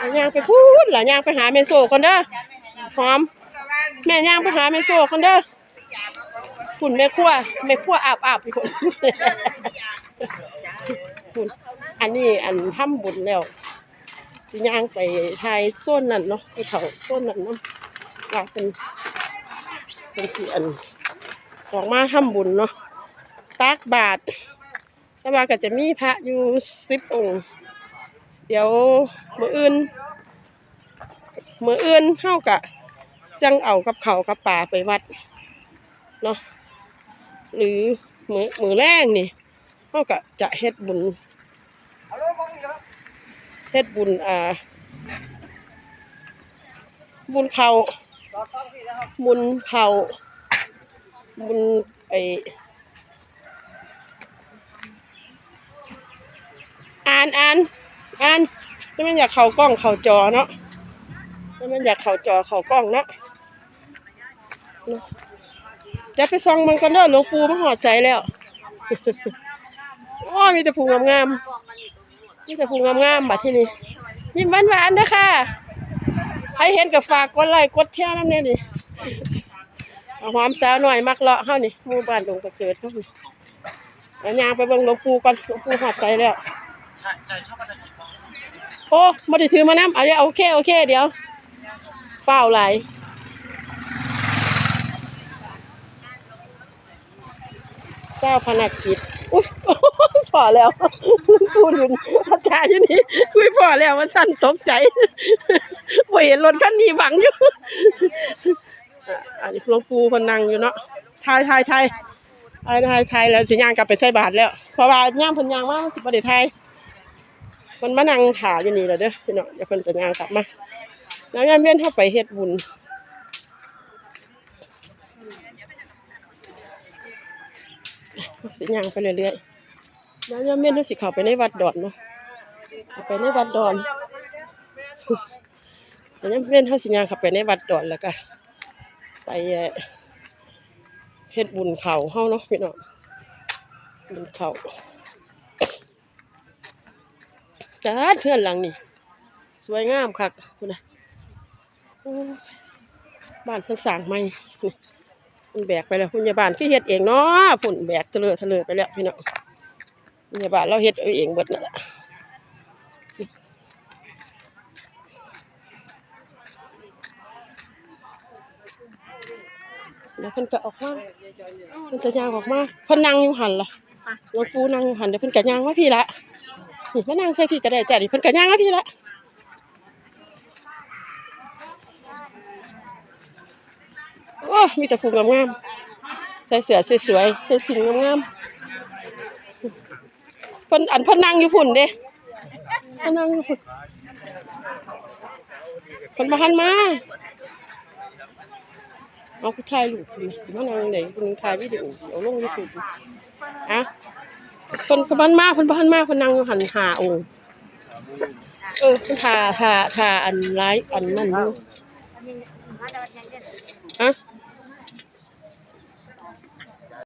เอาย่างไปพูดล่ะย่างไปหาแม่โซก่อนเด้อหอม แม่ย่างไปหาแม่โซก่อนเด้อคุณแม่ครัวแม่ครัวอาบอาบอยู่คุณอันนี้อันทำบุญแล้วย่างไปทายโซนนั่นเนาะไปเขาโซนนั่นเนาะว่าเป็นเป็นสิอันออกมาทำบุญเนาะตักบาทแต่ว่าก็จะมีพระอยู่สิบองค์ เดี๋ยวมืออื่นมืออื่นเท่ากับจังเอากับเขากับป่าไปวัดเนาะหรือมือมือแรกนี่เท่ากับจะเฮ็ดบุญเฮ็ดบุญอ่า บุญเขาบุญเขาบุญไออ่านอ่าน อ่านนี่มันอยากเข่ากล้องเข่าจอเนาะนี่มันอยากเข่าจอเข่ากล้องเนาะจะไปส่องมันกันเด้อหลวงปู่มาหอดใส่แล้วโอ้มีแต่ผูงามๆมีแต่ผูงามๆบัดที่นี่ยิ้มหวานๆเด้อค่ะใครเห็นก็ฝากกดไลค์กดแชร์น้ำเนี่ยนี่หอมสาวหน่อยมักเลาะเฮานี่มู่บ้านดงประเสริฐเฮานี่ายางไปเบิ่งหลวงปู่ก่อนหลวงปู่หอดใส่แล้วใช่ใช่ชอบอะไร โอ้ไม่ได้ถือมาน้ำเอาเดี๋ยวโอเคโอเคเดี๋ยวเฝ้าไหลายเจ้าพนักกิจอุ้ยพอแล้วพูดอยู่อาจารย์อยู่นี่คุยพอแล้วว่าสั้นตกใจบ่เห็นรถคันนี้หวังอยู่อันนี้หลวงปู่พนนังอยู่เนาะทายทายทายทายทายทายแล้วสิย่างกลับไปใส่บาทแล้วเพราะว่าย่างเพนยางมามันสิบ่ได้ทย มันมานั่งถาอยู่นี่แหละเด้อพี่น้องอย่าเพิ่นจะย่างกลับมาแล้วยามเวียนเข้าไปเฮ็ดบุญสิย่างไปเรื่อยๆแล้วยามเวียนเฮาสิเข้าไปในวัดดอนเนาะเข้าไปในวัดดอนแล้วยามเวียนเฮาสิย่างเข้าไปในวัดดอนแล้วก็ไปเฮ็ดบุญเขาเฮาเนาะพี่น้องบุญเข่า จ้าเพื่อนหลังนี่ สวยงามคักคุณนะโอ้ยบ้านเพิ่นสร้างใหม่นี่มันแบกไปแล้วคุณยาบาลคือเฮ็ดเองเนาะผุ่นแบกเตลอเทะเลไปแล้วพี่น้องคุณยาบาลเราเฮ็ดเอาเองเบิดนั่นแหละเดี๋ยวเพิ่นก็ออกมาเพิ่นจะย่างออกมาเพิ่นนั่งอยู่หันล่ะหลวงปู่นั่งอยู่หันเดี๋ยวเพิ่นก็ย่างมาพี่ละ นี่มานั่งใส่พี่ก็ได้จ้ะดิเพิ่นก็ย่างมาพี่ละโอ้มีแต่ผู้งามๆใส่เสื้อสวยๆใส่สิ่งงามๆเพิ่นอันเพิ่นนั่งอยู่พุ่นเด้เพิ่นนั่งอยู่พุ่นเพิ่นมาหันมาเอาผู้ชายลูกพุ่นสิมานั่งไหนเพิ่นถ่ายวิดีโอเอาลง YouTube อะ เพิ่นบ้านมากคนบ้านมากคนนั่งหันหาองค์เออคนทาทาทาอันร้ายอันนั่นอยู่ฮะ